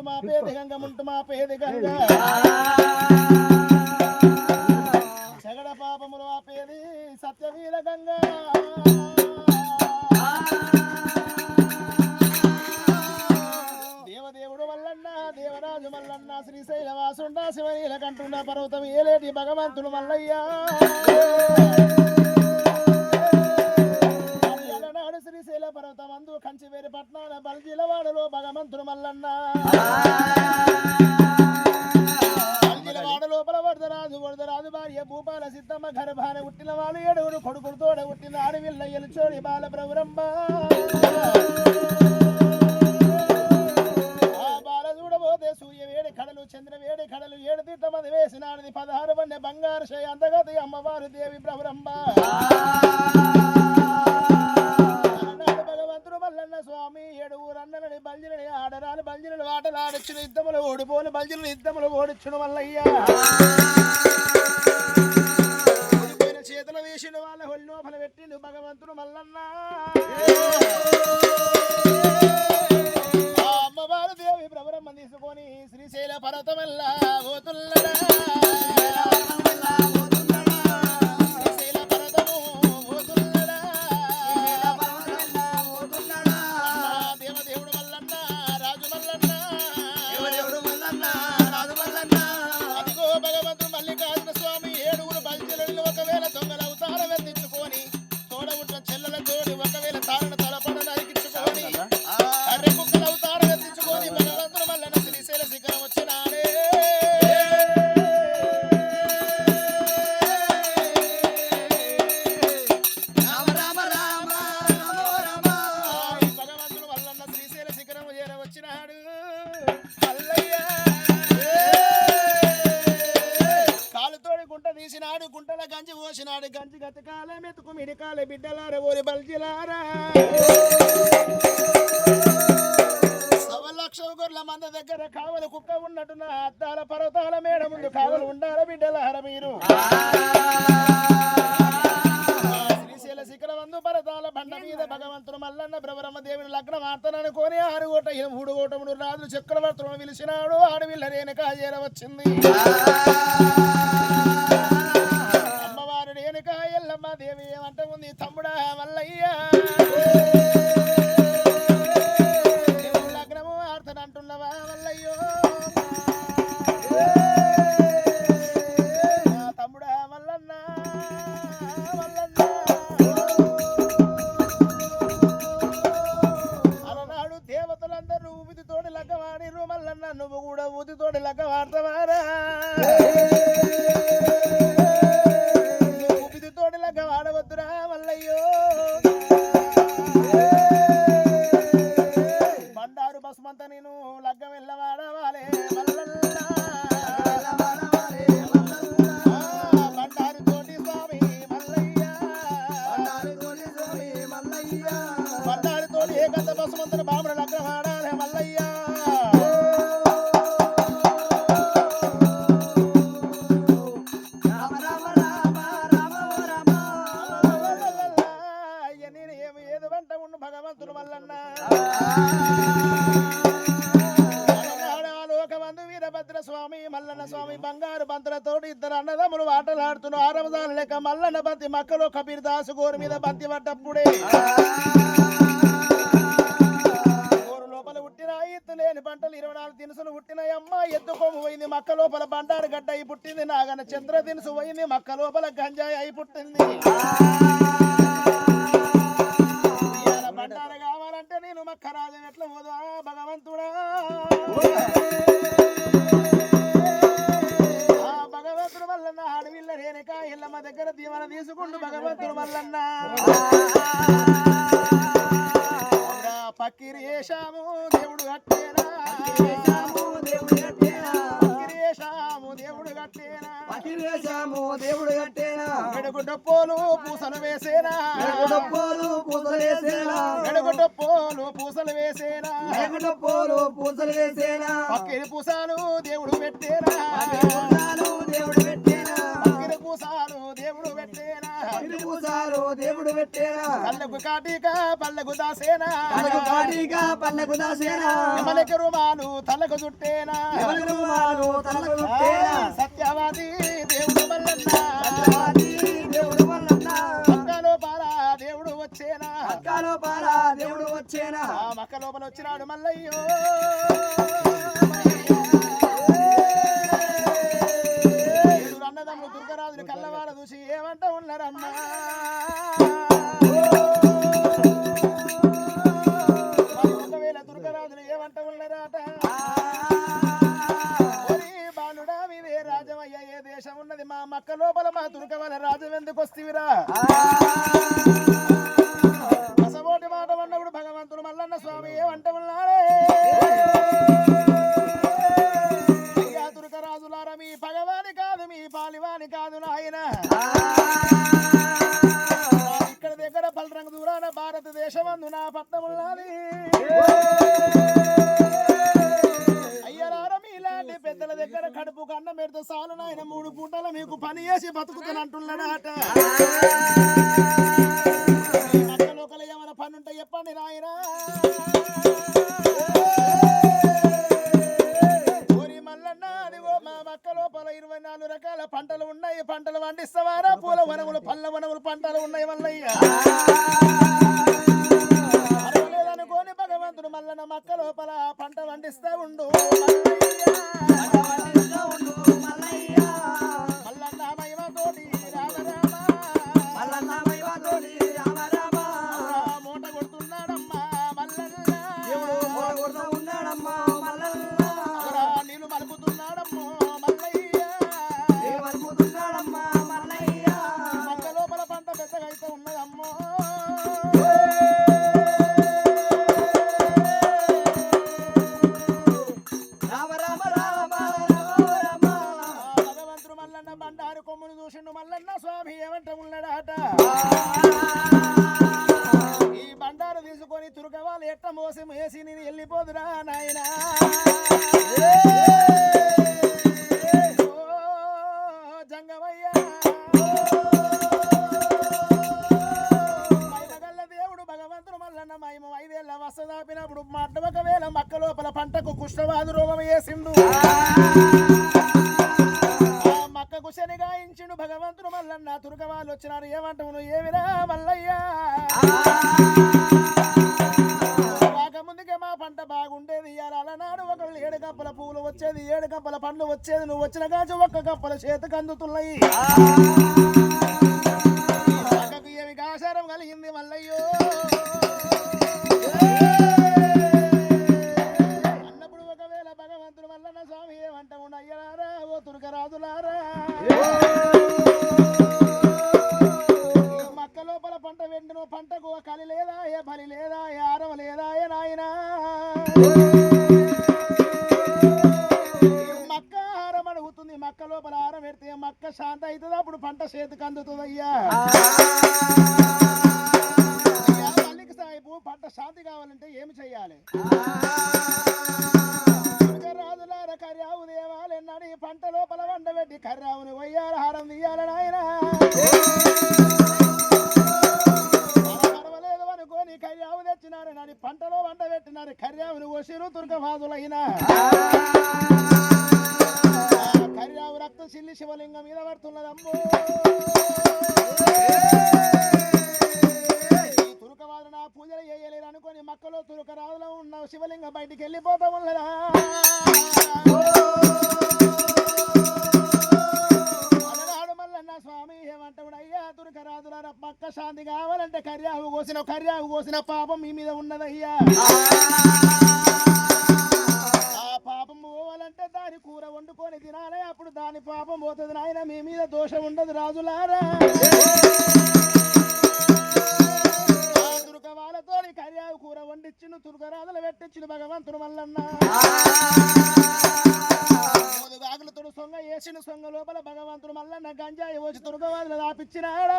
మాపేది గంగ ముంటు మాపేది గంగ జగడ పాపములు ఆపేది సత్యవీర గంగ. దేవదేవుడు మల్లన్న దేవరాజు మల్లన్న శ్రీశైల వాసుండ శివనీల కంటుండ పర్వతం ఏలేటి భగవంతుడు మల్లయ్య. శ్రీశైల పర్వతం అందు కంచివేరి పట్నాల బల్జిలవాడలో భగవంతుడు మల్లన్న. లోపల వరదరాజు వరదరాజు భార్య భూపాల సిద్ధమ్మ గర్భాన ఉట్టిన వాళ్ళు ఏడుగురు కొడుకుడు తోడ పుట్టిన ఆడవిల్ల ఎలుచోడి బాల ఓడిపోని యుద్ధములు ఓడిచ్చును వల్లయ్యా చేతులు వేసిన వాళ్ళ హొల్లోపల పెట్టిండు భగవంతుడు మల్లన్నా. గుంట తీసినాడు గుంటల గంజి పోసినాడు. గంజి గతకాల మెతుకు మిడికాల బిడ్డలార ఓరి బల్జిలారా. సవ లక్ష గొర్రెల మంద దగ్గర కావలి కుక్క ఉన్నట్టు నా అద్దాల పర్వతాల మేడ ముందు కావలు ఉండాల బిడ్డలార మీరు? శ్రీశైల వందు పర్వతాల బండ మీద భగవంతుడు మల్లన్న బ్రవరమ్మ దేవుని లగ్నం ఆడతాననుకొని ఆరు కోట మూడు గోట మూడు రాజులు చక్రవర్తులను పిలిచినాడు. ఆడవిల్ల రేణుక చేర దేవి ఏమంట ఉంది తమ్ముడా మల్లయ్య. దేవుని లగ్నము ఆడతానంటున్నవా మల్లయ్యో నువ్వు కూడా మల్లన్న మల్లన్న వాడతావారా ఏకంత బసుమంతను మల్లయ్యా. ఎద్దుకోము పోయింది. మక్క లోపల బండారు గడ్డ అయి పుట్టింది. నాగన చంద్ర దినుసు పోయింది. మక్క లోపల గంజాయి అయి పుట్టింది. బండారు కావాలంటే నేను మక్క రాజు ఎట్లా పోదా ఆ భగవంతుడా భగవంతుడు వల్లన్న అడవిల్ల రేణుక ఇల్లమ్మ దగ్గర దీవెన తీసుకుంటూ భగవంతుడు వల్లన్న. అవునా, పక్కిరి వేషాము దేవుడు కట్టేనా దేవుడు కట్టేనా. దేవుడు కట్టేనా. డొప్పోలు పూసలు వేసేనా. పూసలు వేసేనా. డొప్పోలు పూసలు వేసేనా. లేకుండా పోలు పూసలు వేసేనా. పక్కిరి పూసాలు దేవుడు పెట్టేనా. దేవుడు పెట్టేనా? దేవుడు పెట్టేనా? పల్లెకు కాటిక పల్లెకు కాటిక పల్లెకు దాసేనా? ఎమలకి తలకు చుట్టేనా? సత్యవాది దేవుడు వల్లన్న. దేవుడు వల్లన్న. దేవుడు వచ్చేనా? అక్కలో పారా దేవుడు వచ్చేనా? మక్క లోపల వచ్చినాడు మల్లయ్యో. అన్నదమ్ములు దుర్గరాజులు కళ్ళవాడ చూసి ఏమంట ఉన్నారమ్మా దుర్గరాజులు ఏమంట ఉన్నారట? బాలుడా మీదే రాజమయ్య ఏ దేశం ఉన్నది? మా మక్క లోపల మా దుర్గవల రాజం ఎందుకు వస్తీవిరా? మల్లన్న వాళ్ళు వచ్చినారు ఏమంటావు నువ్వు ఏమిరా మల్లయ్యా. రాకముందుకే మా పంట బాగుండేది. అలనాడు ఒకళ్ళు ఏడు కప్పల పూలు వచ్చేది ఏడు కప్పల పండ్లు వచ్చేది. నువ్వు వచ్చిన కాచు ఒక్క కప్పల చేతికి అందుతున్నాయి. ఏమి కాసారం కలిగింది మల్లయ్యో. అన్నప్పుడు ఒకవేళ భగవంతుడు వల్లన స్వామి ఏమంట అయ్యలారా ఓ తురక మక్క ఆహారం అడుగుతుంది. మక్క లోపల ఆహారం పెడితే మక్క శాంత అవుతుంది? అప్పుడు పంట చేతికి అందుతుంది అయ్యా? అయ్యా, సాహిబు పంట శాంతి కావాలంటే ఏమి చెయ్యాలి రాజులార కర్యావు దేవాలెన్నాడు ఈ పంట లోపల వండబెట్టి కర్యావుని వయ్యాల హారం తీయాల నాయన. నీ కర్యావు తెచ్చినారు నాని పంటలో వంట పెట్టినారు. కర్యావుని వసిరు తుర్కవాదులైనా కర్యావు రక్త చిల్లి శివలింగం మీద పడుతున్నదమ్మో. ఈ నా పూజలు చేయలేరు అనుకొని మక్కలో తురుకరాదులో ఉన్న శివలింగం బయటికి వెళ్ళిపోతా ఉన్నదా? స్వామి ఏమంటాడు అయ్యా దుర్గరాజులారా పక్క శాంతి కావాలంటే కర్యావు కోసిన కర్యావు కోసిన పాపం మీ మీద ఉన్నదయ్యా ఆ పాపం పోవాలంటే దాని కూర వండుకొని తినాలి అప్పుడు దాని పాపం పోతుంది నాయన మీ మీద దోషం ఉండదు రాజులారా. ఆ తురుక కర్యావు కూర వండిచ్చిన తురుకరాజులు పెట్టించిన భగవంతుడు మల్లన్న ఆకులతోడు సొంగ వేసిన సొంగ లోపల భగవంతుడు మల్లన్న గంజాయి వచ్చి తురుకవాదులు దాపిచ్చినాడా?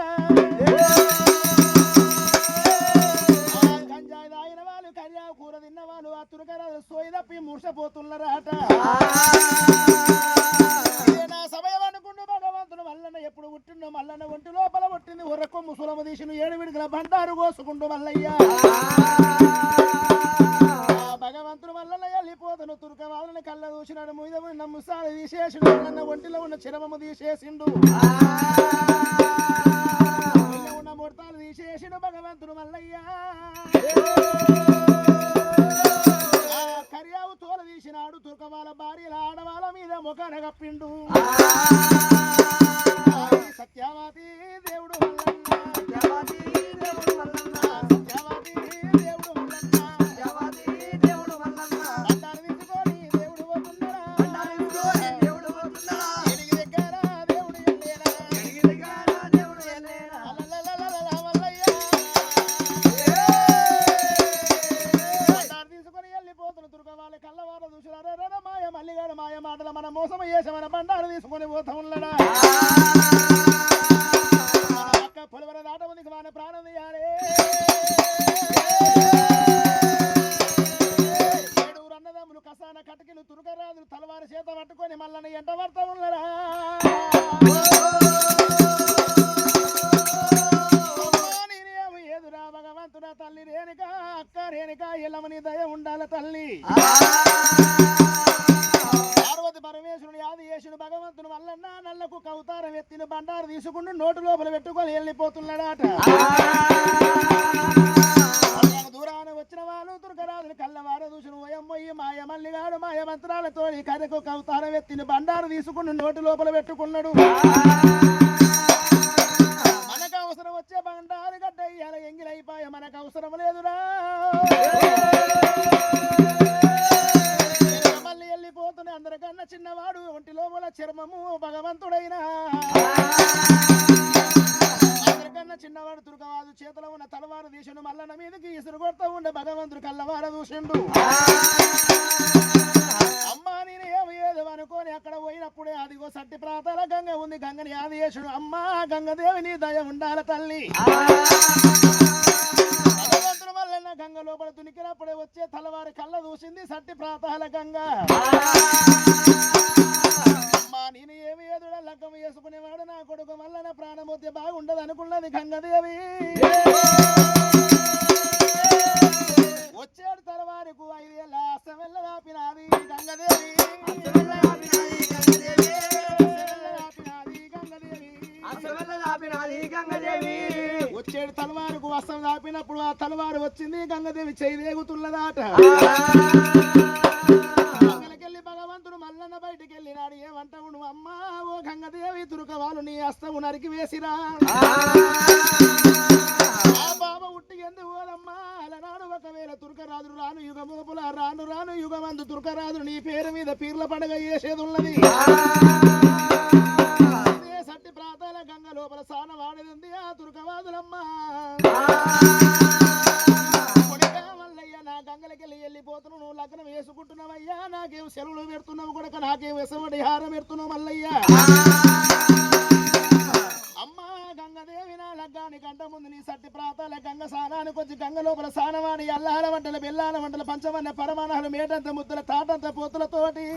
గంజాయి తాగిన వాళ్ళు కర్యావు కూర తిన్న వాళ్ళు ఆ తురుకరాజులు సోయి తప్పి మూర్చపోతున్నారట. నా సమయం అనుకుంటూ భగవంతుడు మల్లన్న ఎప్పుడు పుట్టిండో మల్లన్న ఒంటి లోపల పుట్టింది. ఉర్రకు ముసులము తీసిన ఏడు విడుదల బండారు కోసుకుంటూ మల్లయ్యా. భగవంతుడు వల్ల వెళ్ళిపోతాను తురుక వాళ్ళని కళ్ళ చూసినాడు మీద ఉన్న ముసాలు తీసేసిండు మల్లన్న ఒంటిలో ఉన్న చిరమము తీసేసిండు. ఉన్న ముడతాలు తీసేసిండు భగవంతుడు మల్లయ్యా. కర్యావు తోల తీసినాడు తుర్క వాళ్ళ భార్యల ఆడవాళ్ళ మీద ముఖాన కప్పిండు. ఆ. సత్యవతి దేవుడు భగవంతుని వల్లన్న నల్లకు కౌతారం ఎత్తిన బండారు తీసుకుంటూ నోటు లోపల పెట్టుకొని వెళ్ళిపోతున్నాడట. వాళ్ళ దూరాన వచ్చిన వాళ్ళు దుర్గరాజులు కళ్ళవార దూసిన ఓయమ్మయ్యి మాయ మల్లిగాడు మాయ మంత్రాలతో ఈ కథకు కౌతారం ఎత్తిన బండారు తీసుకుని నోటు లోపల పెట్టుకున్నాడు. మనకు అవసరం వచ్చే బండారు గడ్డ ఇయ్యాల ఎంగిలైపాయ మనకు అవసరం లేదురా. మళ్ళీ అందరికన్నా చిన్నవాడు ఒంటి లోపల చర్మము భగవంతుడైనా. అందరికన్నా చిన్నవాడు తురుకవాదు చేతిలో ఉన్న తలవారు తీసిండు మల్లన మీదకి ఇసురు కొడతా ఉండే భగవంతుడు కల్లవార దూషిండు అమ్మా నేను ఏమి ఏదో అనుకోని అక్కడ పోయినప్పుడే అదిగో సట్టి ప్రాతాల గంగ ఉంది గంగని ఆది చేసుడు అమ్మా గంగదేవిని దయ ఉండాల తల్లి. భగవంతుడు మల్లన్న గంగ లోపల తునికినప్పుడే వచ్చే తలవారి కళ్ళ దూసింది సట్టి ప్రాతాల గంగ. అమ్మా నేను ఏమి ఎదుడ లగ్గం వేసుకునేవాడు? నా కొడుకు వల్లన ప్రాణమూర్తి బాగుండదు అనుకున్నది గంగదేవి. వచ్చాడు తలవారికి ఐదేళ్ళ అస్తమెల్ల దాపినాది గంగదేవి. గంగదేవి. వచ్చేడు తలవారుకు వస్త్రం దాపినప్పుడు ఆ తలవారు వచ్చింది గంగదేవి చేయిదేగుతున్నదాట గంగలకెళ్ళి భగవంతుడు మల్లన్న బయటికి వెళ్ళినాడు ఏమంటావు నువ్వు అమ్మా? ఓ గంగదేవి తురుకవాలు నీ అస్తము నరికి వేసిరా. బాబా ఉట్టి ఎందు ఓదమ్మా అలనాడు ఒకవేళ తుర్కరాజు రాను యుగమోపుల రాను రాను యుగమందు తుర్కరాజు నీ పేరు మీద పీర్ల పండుగ చేసేది ఉన్నది సట్టి ప్రాతాల గంగ లోపల సాన వాడేది ఆ తుర్కవాదులమ్మా కొడుకా మల్లయ్య నా గంగలకెళ్ళి వెళ్ళిపోతున్నావు నువ్వు లగ్నం వేసుకుంటున్నావయ్యా నాకేం సెలవులు పెడుతున్నావు కొడక నాకేం వెసవడి హారం పెడుతున్నావు మల్లయ్య. అమ్మా గంగదేవి నా లగ్గానికి అంట ముందు నీ సట్టి ప్రాతాల గంగ సానానికి వచ్చి గంగ లోపల సానవాణి అల్లాల వంటల బెల్లాల వంటల పంచవన్న పరమాణాలు మేటంత ముద్దల తాటంత పోతులతోటి.